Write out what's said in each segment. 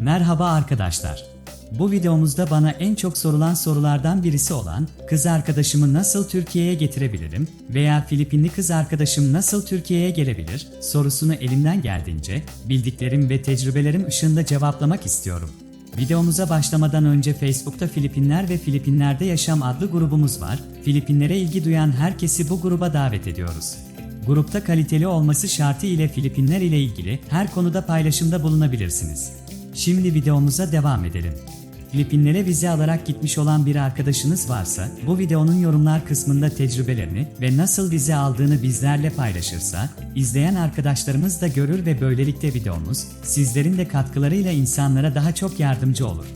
Merhaba arkadaşlar. Bu videomuzda bana en çok sorulan sorulardan birisi olan kız arkadaşımı nasıl Türkiye'ye getirebilirim veya Filipinli kız arkadaşım nasıl Türkiye'ye gelebilir sorusunu elimden geldiğince bildiklerim ve tecrübelerim ışığında cevaplamak istiyorum. Videomuza başlamadan önce Facebook'ta Filipinler ve Filipinler'de Yaşam adlı grubumuz var. Filipinlere ilgi duyan herkesi bu gruba davet ediyoruz. Grupta kaliteli olması şartı ile Filipinler ile ilgili her konuda paylaşımda bulunabilirsiniz. Şimdi videomuza devam edelim. Filipinlere vize alarak gitmiş olan bir arkadaşınız varsa, bu videonun yorumlar kısmında tecrübelerini ve nasıl vize aldığını bizlerle paylaşırsa, izleyen arkadaşlarımız da görür ve böylelikle videomuz, sizlerin de katkılarıyla insanlara daha çok yardımcı olur.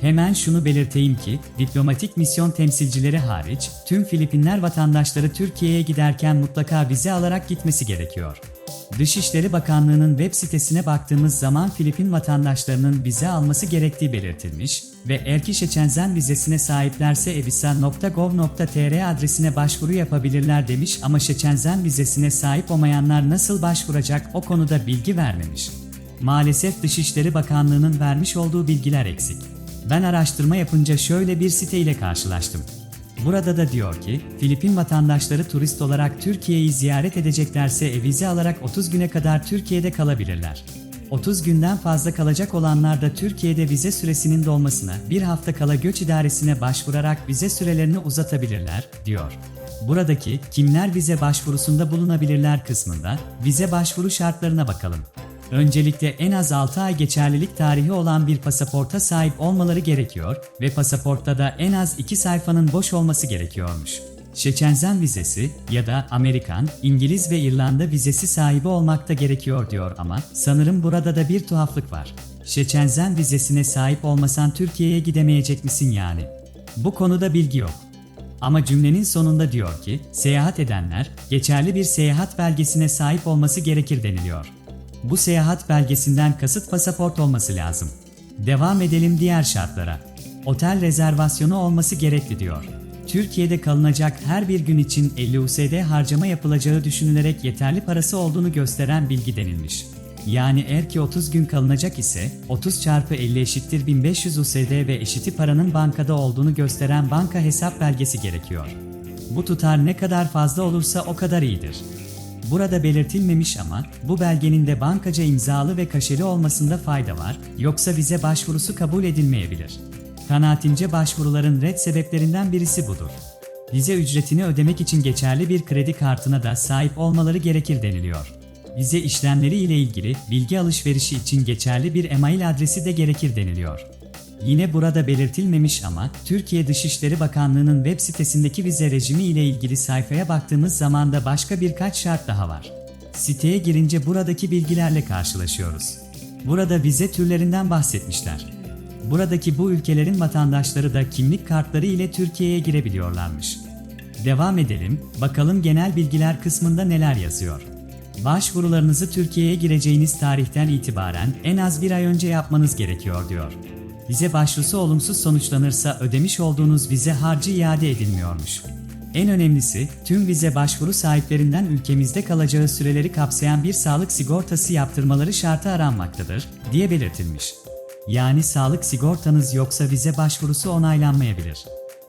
Hemen şunu belirteyim ki, diplomatik misyon temsilcileri hariç, tüm Filipinler vatandaşları Türkiye'ye giderken mutlaka vize alarak gitmesi gerekiyor. Dışişleri Bakanlığı'nın web sitesine baktığımız zaman Filipin vatandaşlarının vize alması gerektiği belirtilmiş ve eğer ki Şeçenzen vizesine sahiplerse evisa.gov.tr adresine başvuru yapabilirler demiş ama Şeçenzen vizesine sahip olmayanlar nasıl başvuracak o konuda bilgi vermemiş. Maalesef Dışişleri Bakanlığı'nın vermiş olduğu bilgiler eksik. Ben araştırma yapınca şöyle bir site ile karşılaştım. Burada da diyor ki, Filipin vatandaşları turist olarak Türkiye'yi ziyaret edeceklerse e vize alarak 30 güne kadar Türkiye'de kalabilirler. 30 günden fazla kalacak olanlar da Türkiye'de vize süresinin dolmasına bir hafta kala göç idaresine başvurarak vize sürelerini uzatabilirler, diyor. Buradaki kimler vize başvurusunda bulunabilirler kısmında vize başvuru şartlarına bakalım. Öncelikle en az 6 ay geçerlilik tarihi olan bir pasaporta sahip olmaları gerekiyor ve pasaportta da en az 2 sayfanın boş olması gerekiyormuş. Şeçenzen vizesi ya da Amerikan, İngiliz ve İrlanda vizesi sahibi olmakta gerekiyor diyor ama sanırım burada da bir tuhaflık var. Şeçenzen vizesine sahip olmasan Türkiye'ye gidemeyecek misin yani? Bu konuda bilgi yok. Ama cümlenin sonunda diyor ki, seyahat edenler, geçerli bir seyahat belgesine sahip olması gerekir deniliyor. Bu seyahat belgesinden kasıt pasaport olması lazım. Devam edelim diğer şartlara. Otel rezervasyonu olması gerekli diyor. Türkiye'de kalınacak her bir gün için 50 USD harcama yapılacağı düşünülerek yeterli parası olduğunu gösteren bilgi denilmiş. Yani eğer ki 30 gün kalınacak ise 30 çarpı 50 eşittir 1500 USD ve eşiti paranın bankada olduğunu gösteren banka hesap belgesi gerekiyor. Bu tutar ne kadar fazla olursa o kadar iyidir. Burada belirtilmemiş ama bu belgenin de bankaca imzalı ve kaşeli olmasında fayda var, yoksa vize başvurusu kabul edilmeyebilir. Kanaatimce başvuruların red sebeplerinden birisi budur. Vize ücretini ödemek için geçerli bir kredi kartına da sahip olmaları gerekir deniliyor. Vize işlemleri ile ilgili bilgi alışverişi için geçerli bir e-mail adresi de gerekir deniliyor. Yine burada belirtilmemiş ama Türkiye Dışişleri Bakanlığı'nın web sitesindeki vize rejimi ile ilgili sayfaya baktığımız zaman da başka birkaç şart daha var. Siteye girince buradaki bilgilerle karşılaşıyoruz. Burada vize türlerinden bahsetmişler. Buradaki bu ülkelerin vatandaşları da kimlik kartları ile Türkiye'ye girebiliyorlarmış. Devam edelim, bakalım genel bilgiler kısmında neler yazıyor. Başvurularınızı Türkiye'ye gireceğiniz tarihten itibaren en az bir ay önce yapmanız gerekiyor diyor. Vize başvurusu olumsuz sonuçlanırsa ödemiş olduğunuz vize harcı iade edilmiyormuş. En önemlisi, tüm vize başvuru sahiplerinden ülkemizde kalacağı süreleri kapsayan bir sağlık sigortası yaptırmaları şartı aranmaktadır, diye belirtilmiş. Yani sağlık sigortanız yoksa vize başvurusu onaylanmayabilir.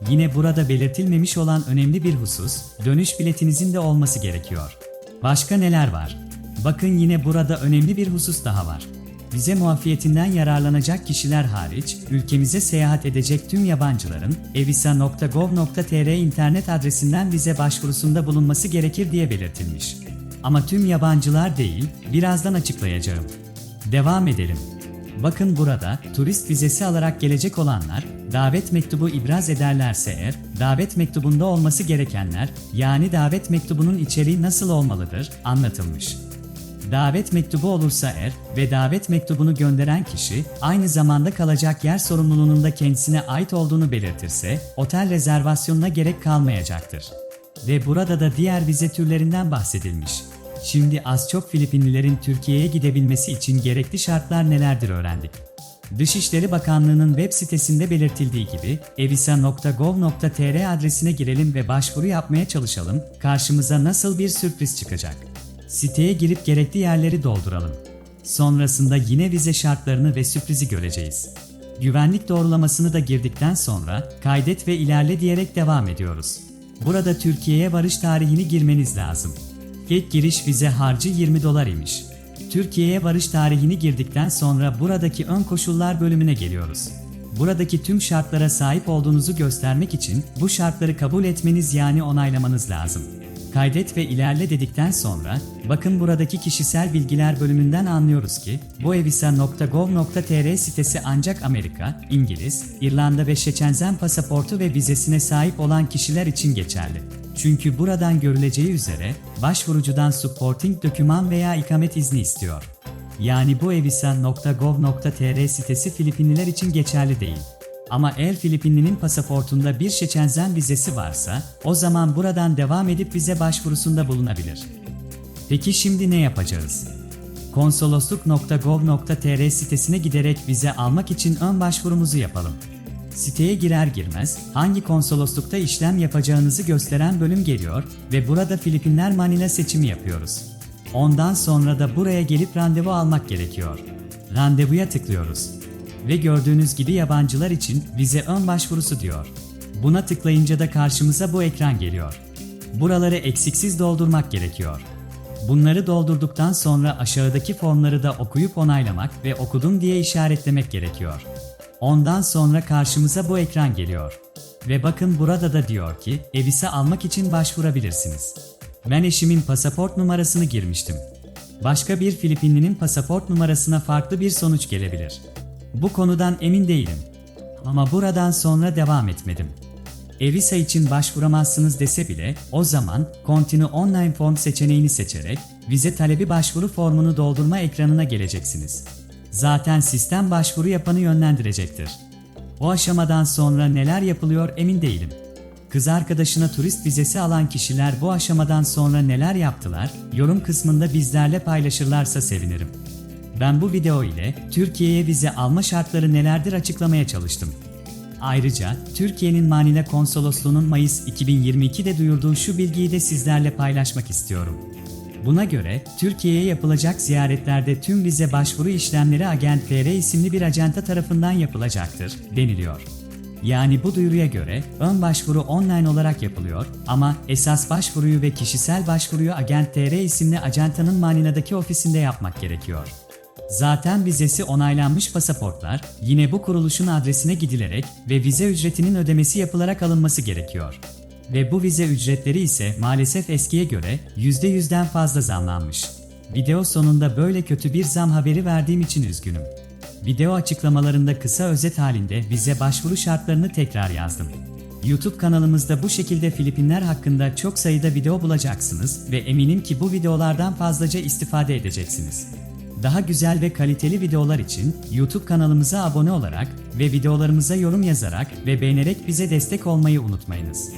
Yine burada belirtilmemiş olan önemli bir husus, dönüş biletinizin de olması gerekiyor. Başka neler var? Bakın yine burada önemli bir husus daha var. Vize muafiyetinden yararlanacak kişiler hariç, ülkemize seyahat edecek tüm yabancıların evisa.gov.tr internet adresinden vize başvurusunda bulunması gerekir diye belirtilmiş. Ama tüm yabancılar değil, birazdan açıklayacağım. Devam edelim. Bakın burada, turist vizesi alarak gelecek olanlar, davet mektubu ibraz ederlerse eğer, davet mektubunda olması gerekenler, yani davet mektubunun içeriği nasıl olmalıdır, anlatılmış. Davet mektubu olursa eğer ve davet mektubunu gönderen kişi aynı zamanda kalacak yer sorumluluğunun da kendisine ait olduğunu belirtirse otel rezervasyonuna gerek kalmayacaktır. Ve burada da diğer vize türlerinden bahsedilmiş. Şimdi az çok Filipinlilerin Türkiye'ye gidebilmesi için gerekli şartlar nelerdir öğrendik. Dışişleri Bakanlığı'nın web sitesinde belirtildiği gibi evisa.gov.tr adresine girelim ve başvuru yapmaya çalışalım. Karşımıza nasıl bir sürpriz çıkacak? Siteye girip gerekli yerleri dolduralım. Sonrasında yine vize şartlarını ve sürprizi göreceğiz. Güvenlik doğrulamasını da girdikten sonra kaydet ve ilerle diyerek devam ediyoruz. Burada Türkiye'ye varış tarihini girmeniz lazım. İlk giriş vize harcı 20 dolar imiş. Türkiye'ye varış tarihini girdikten sonra buradaki ön koşullar bölümüne geliyoruz. Buradaki tüm şartlara sahip olduğunuzu göstermek için bu şartları kabul etmeniz yani onaylamanız lazım. Kaydet ve ilerle dedikten sonra bakın buradaki kişisel bilgiler bölümünden anlıyoruz ki bu evisa.gov.tr sitesi ancak Amerika, İngiliz, İrlanda ve Şeçenzen pasaportu ve vizesine sahip olan kişiler için geçerli. Çünkü buradan görüleceği üzere başvurucudan supporting doküman veya ikamet izni istiyor. Yani bu evisa.gov.tr sitesi Filipinliler için geçerli değil. Ama eğer Filipinlinin pasaportunda bir Şeçenzen vizesi varsa, o zaman buradan devam edip vize başvurusunda bulunabilir. Peki şimdi ne yapacağız? konsolosluk.gov.tr sitesine giderek vize almak için ön başvurumuzu yapalım. Siteye girer girmez hangi konsoloslukta işlem yapacağınızı gösteren bölüm geliyor ve burada Filipinler Manila seçimi yapıyoruz. Ondan sonra da buraya gelip randevu almak gerekiyor. Randevuya tıklıyoruz. Ve gördüğünüz gibi yabancılar için vize ön başvurusu diyor. Buna tıklayınca da karşımıza bu ekran geliyor. Buraları eksiksiz doldurmak gerekiyor. Bunları doldurduktan sonra aşağıdaki formları da okuyup onaylamak ve okudum diye işaretlemek gerekiyor. Ondan sonra karşımıza bu ekran geliyor. Ve bakın burada da diyor ki, evise almak için başvurabilirsiniz. Ben eşimin pasaport numarasını girmiştim. Başka bir Filipinlinin pasaport numarasına farklı bir sonuç gelebilir. Bu konudan emin değilim. Ama buradan sonra devam etmedim. Evisa için başvuramazsınız dese bile o zaman Continue Online Form seçeneğini seçerek vize talebi başvuru formunu doldurma ekranına geleceksiniz. Zaten sistem başvuru yapanı yönlendirecektir. O aşamadan sonra neler yapılıyor emin değilim. Kız arkadaşına turist vizesi alan kişiler bu aşamadan sonra neler yaptılar, yorum kısmında bizlerle paylaşırlarsa sevinirim. Ben bu video ile Türkiye'ye vize alma şartları nelerdir açıklamaya çalıştım. Ayrıca Türkiye'nin Manila Konsolosluğu'nun Mayıs 2022'de duyurduğu şu bilgiyi de sizlerle paylaşmak istiyorum. Buna göre Türkiye'ye yapılacak ziyaretlerde tüm vize başvuru işlemleri Agent TR isimli bir acenta tarafından yapılacaktır deniliyor. Yani bu duyuruya göre ön başvuru online olarak yapılıyor ama esas başvuruyu ve kişisel başvuruyu Agent TR isimli acentanın Manila'daki ofisinde yapmak gerekiyor. Zaten vizesi onaylanmış pasaportlar yine bu kuruluşun adresine gidilerek ve vize ücretinin ödemesi yapılarak alınması gerekiyor. Ve bu vize ücretleri ise maalesef eskiye göre %100'den fazla zamlanmış. Video sonunda böyle kötü bir zam haberi verdiğim için üzgünüm. Video açıklamalarında kısa özet halinde vize başvuru şartlarını tekrar yazdım. YouTube kanalımızda bu şekilde Filipinler hakkında çok sayıda video bulacaksınız ve eminim ki bu videolardan fazlaca istifade edeceksiniz. Daha güzel ve kaliteli videolar için YouTube kanalımıza abone olarak ve videolarımıza yorum yazarak ve beğenerek bize destek olmayı unutmayınız.